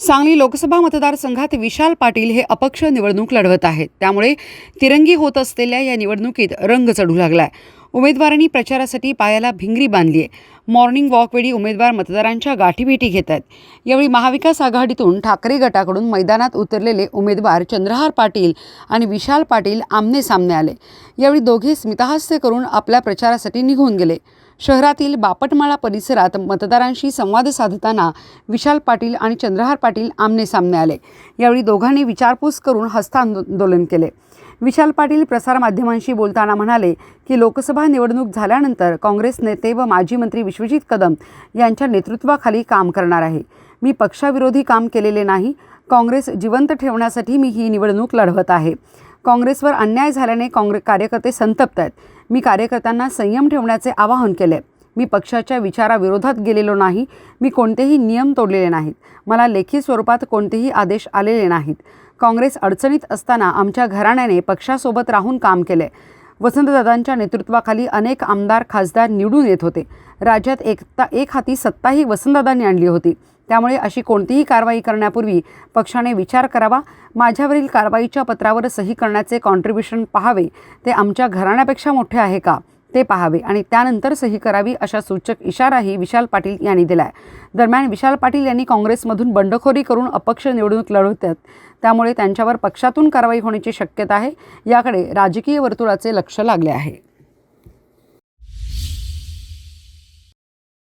सांगली लोकसभा मतदारसंघात विशाल पाटील हे अपक्ष निवडणूक लढवत आहेत. त्यामुळे तिरंगी होत असलेल्या या निवडणुकीत रंग चढू लागलाय. उमेदवारांनी प्रचारासाठी पायाला भिंगरी बांधली आहे मॉर्निंग वॉकवेळी उमेदवार मतदारांच्या गाठीभेटी घेत आहेत. यावेळी महाविकास आघाडीतून ठाकरे गटाकडून मैदानात उतरलेले उमेदवार चंद्रहार पाटील आणि विशाल पाटील आमने सामने आले. यावेळी दोघे स्मितहास्य करून आपल्या प्रचारासाठी निघून गेले. शहरातील बापटमाळा परिसरात मतदारांशी संवाद साधताना विशाल पाटील आणि चंद्रहार पाटील आमने सामने आले. यावेळी दोघांनी विचारपूस करून हस्तांदोलन केले. विशाल पाटील प्रसारमाध्यमांशी बोलताना म्हणाले की लोकसभा निवडणूक झाल्यानंतर काँग्रेस नेते व माजी मंत्री विश्वजित कदम यांच्या नेतृत्वाखाली काम करणार आहे. मी पक्षाविरोधी काम केलेले नाही काँग्रेस जिवंत ठेवण्यासाठी मी ही निवडणूक लढवत आहे. काँग्रेसवर अन्याय झाल्याने काँग्रेस कार्यकर्ते संतप्त आहेत. मी कार्यकर्त्यांना संयम ठेवण्याचे आवाहन केले. मी पक्षाच्या विचाराविरोधात गेलेलो नाही. मी कोणतेही नियम तोडलेले नाहीत. मला लेखी स्वरूपात कोणतेही आदेश आलेले नाहीत. काँग्रेस अडचणीत असताना आमच्या घराण्याने पक्षासोबत राहून काम केले. वसंतदादांच्या नेतृत्वाखाली अनेक आमदार खासदार निवडून येत होते. राज्यात एकता एक हाती सत्ताही वसंतदादांनी आणली होती. त्यामुळे अशी कोणतीही कारवाई करण्यापूर्वी पक्षाने विचार करावा. माझ्यावरील कारवाईच्या पत्रावर सही करण्याचे कॉन्ट्रीब्युशन पाहावे. ते आमच्या घराण्यापेक्षा मोठे आहे का? ते पाहावे आणि त्यानंतर सही करावी अशा सूचक इशाराही विशाल पाटील यांनी दिला आहे दरम्यान विशाल पाटील यांनी काँग्रेसमधून बंडखोरी करून अपक्ष निवडणूक लढवतात. त्यामुळे त्यांच्यावर पक्षातून कारवाई होण्याची शक्यता आहे. याकडे राजकीय वर्तुळाचे लक्ष लागले आहे.